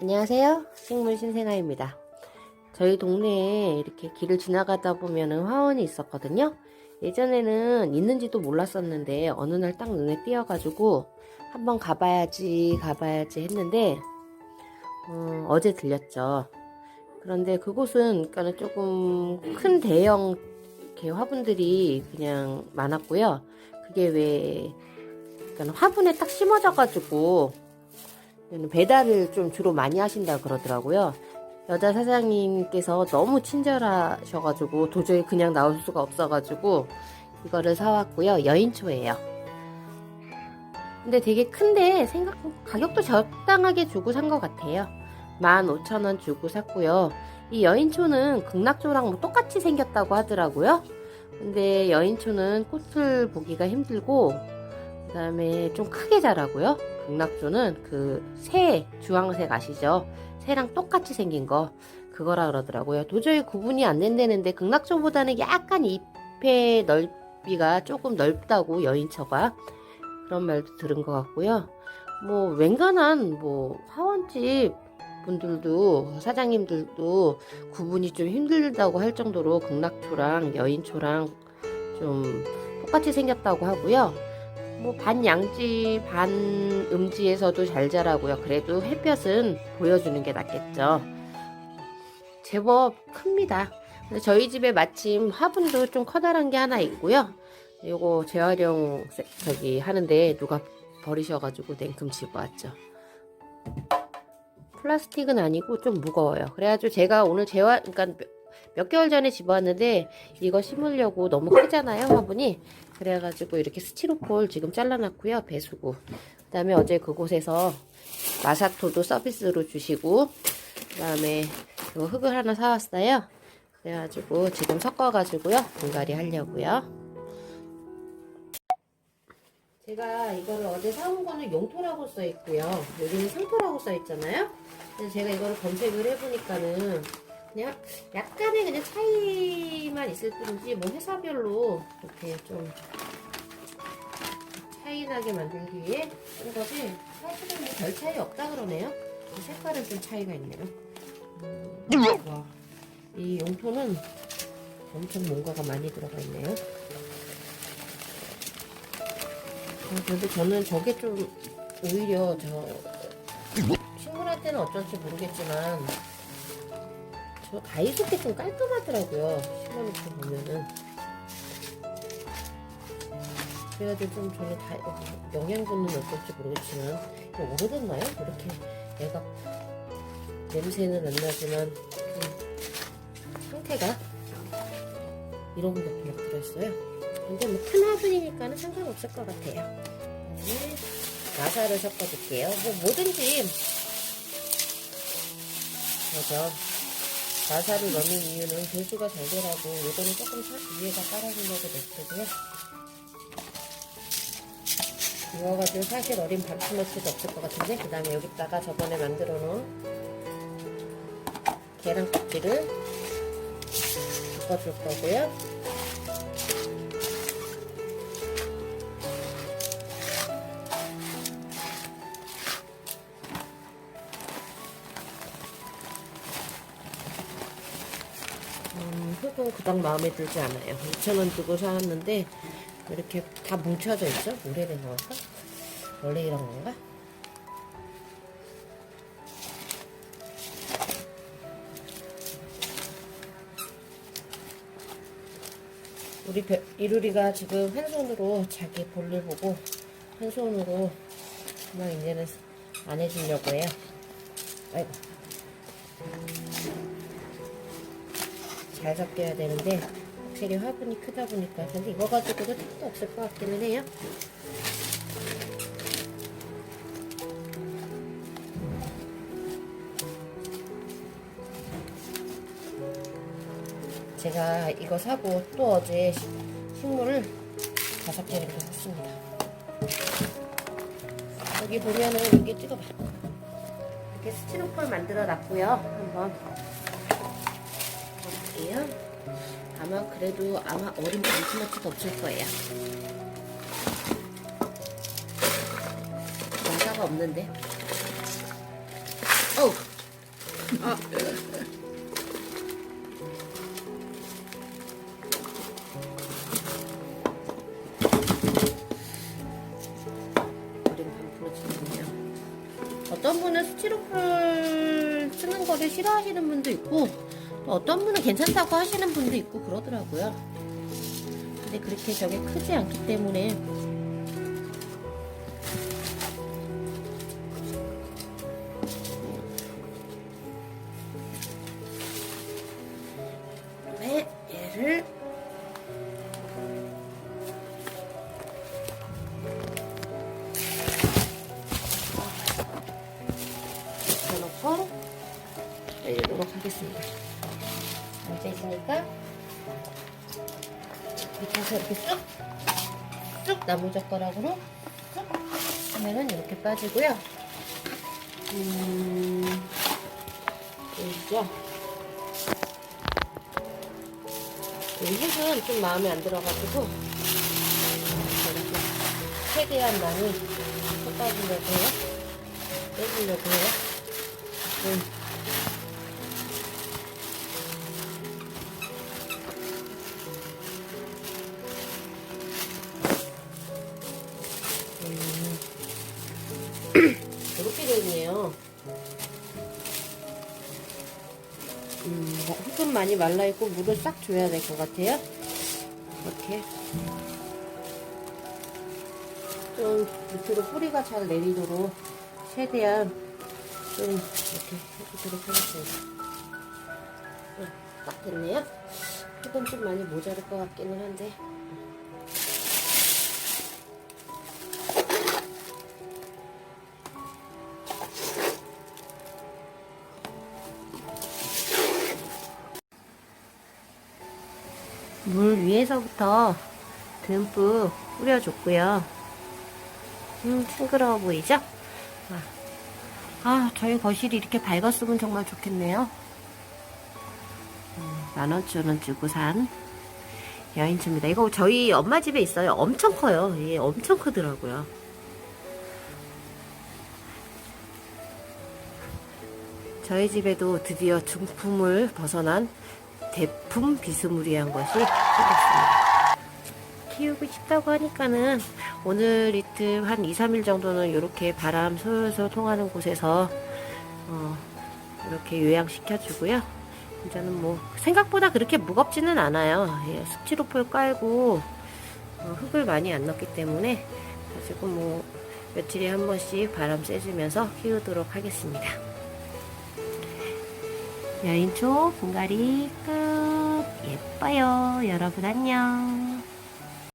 안녕하세요. 식물 신생아입니다. 저희 동네에 이렇게 길을 지나가다 보면은 화원이 있었거든요. 예전에는 있는지도 몰랐었는데 어느 날 딱 눈에 띄어가지고 한번 가봐야지 가봐야지 했는데 어, 어제 들렸죠. 그런데 그곳은 그러니까 조금 큰 대형 이렇게 화분들이 그냥 많았고요. 그게 왜 그러니까 화분에 딱 심어져가지고 배달을 좀 주로 많이 하신다 그러더라고요. 여자 사장님께서 너무 친절하셔가지고 도저히 그냥 나올 수가 없어가지고 이거를 사왔고요. 여인초예요. 근데 되게 큰데 생각 가격도 적당하게 주고 산 것 같아요. 15,000원 주고 샀고요. 이 여인초는 극락초랑 뭐 똑같이 생겼다고 하더라고요. 근데 여인초는 꽃을 보기가 힘들고 그 다음에 좀 크게 자라고요. 극락초는 그 새 주황색 아시죠? 새랑 똑같이 생긴 거 그거라 그러더라고요. 도저히 구분이 안 된다는데 극락초보다는 약간 잎의 넓이가 조금 넓다고 여인처가 그런 말도 들은 것 같고요. 뭐 웬간한 뭐 화원집 분들도 사장님들도 구분이 좀 힘들다고 할 정도로 극락초랑 여인초랑 좀 똑같이 생겼다고 하고요. 뭐 반 양지 반 음지에서도 잘 자라고요. 그래도 햇볕은 보여주는 게 낫겠죠. 제법 큽니다. 근데 저희 집에 마침 화분도 좀 커다란 게 하나 있고요. 요거 재활용 세- 저기 하는데 누가 버리셔가지고 냉큼 집어왔죠. 플라스틱은 아니고 좀 무거워요. 그래가지고 제가 오늘 재활 그러니까 몇, 몇 개월 전에 집어왔는데 이거 심으려고 너무 크잖아요 화분이. 그래가지고 이렇게 스티로폴 지금 잘라놨고요 배수구. 그 다음에 어제 그곳에서 마사토도 서비스로 주시고 그 다음에 이거 흙을 하나 사왔어요. 그래가지고 지금 섞어가지고요 분갈이 하려고요. 제가 이거를 어제 사온 거는 용토라고 써 있고요. 여기는 상토라고 써 있잖아요. 그래서 제가 이거를 검색을 해보니까는 그냥 약간의 그냥 차이만 있을 뿐이지 뭐 회사별로 이렇게 좀 차이나게 만들기 위해 쓴 거지 사실은 뭐별 차이 없다 그러네요. 이 색깔은 좀 차이가 있네요. 음, 와, 이 용토는 엄청 뭔가가 많이 들어가 있네요. 아, 근데 저는 저게 좀 오히려 저 식물한테는 어쩔지 모르겠지만 저 다이소께 좀 깔끔하더라고요. 심어놓고 보면은. 그래가지고 좀 저는 다, 영양분은 어떨지 모르겠지만, 오래됐나요? 이렇게 얘가 냄새는 안 나지만, 좀 상태가 이런 것도 막 들어있어요. 근데 뭐 큰 화분이니까는 상관없을 것 같아요. 그다음에 마사를 섞어줄게요. 뭐 뭐든지, 그죠? 마사를 넣는 이유는 배수가 잘 되라고 요거는 조금 사, 위에다 깔아주려고 냈고요. 이거 가지고 사실 어린 반품어치도 없을 것 같은데 그 다음에 여기다가 저번에 만들어 놓은 계란 껍질을 섞어줄 거고요 음, 흙은 그닥 마음에 들지 않아요. 2,000원 주고 사왔는데 이렇게 다 뭉쳐져 있죠? 오래된 건가? 원래 이런 건가? 우리 배- 이루리가 지금 한 손으로 자기 볼일 보고 한 손으로 그냥 이제는 안 해주려고 해요. 아이고. 잘 섞여야 되는데 확실히 화분이 크다 보니까 근데 이거 가지고도 택도 없을 것 같기는 해요. 제가 이거 사고 또 어제 시- 식물을 다섯 개를 샀습니다. 여기 보면은 이게 찍어봐. 이렇게 스티로폴 만들어 놨고요. 한번 볼게요. 아마 그래도 아마 어린 방치마트가 없을 거예요. 마사가 없는데. 어우. 아. 어떤 분은 스티로폴 쓰는 거를 싫어하시는 분도 있고 또 어떤 분은 괜찮다고 하시는 분도 있고 그러더라고요. 근데 그렇게 저게 크지 않기 때문에 밑에서 이렇게 쑥, 쑥 나무젓가락으로 쑥 하면은 이렇게 빠지고요. 음, 보이죠? 이 흙은 좀 마음에 안 들어가지고 이렇게 최대한 많이 쏟아주려고 해요. 빼주려고 해요. 음. 음. 있네요. 음, 흙은 많이 말라있고 물을 싹 줘야 될 것 같아요. 이렇게. 좀 밑으로 뿌리가 잘 내리도록 최대한 좀 이렇게 해주도록 하겠습니다. 네, 딱 됐네요. 흙은 좀 많이 모자랄 것 같기는 한데. 물 위에서부터 듬뿍 뿌려줬고요. 음, 싱그러워 보이죠? 아, 아, 저희 거실이 이렇게 밝았으면 정말 좋겠네요. 음, 만원천원 주고 산 여인초입니다. 이거 저희 엄마 집에 있어요. 엄청 커요. 예, 엄청 크더라고요. 저희 집에도 드디어 중품을 벗어난 대품 비스무리한 것이 생겼습니다. 키우고 싶다고 하니까는 오늘 이틀 한 2, 3일 정도는 이렇게 바람 솔솔 통하는 곳에서 어, 이렇게 요양시켜 주고요. 이제는 뭐 생각보다 그렇게 무겁지는 않아요. 예, 스티로폴 깔고 어, 흙을 많이 안 넣기 때문에 가지고 뭐 며칠에 한 번씩 바람 쐬주면서 키우도록 하겠습니다. 여인초 분갈이 끝. 예뻐요. 여러분 안녕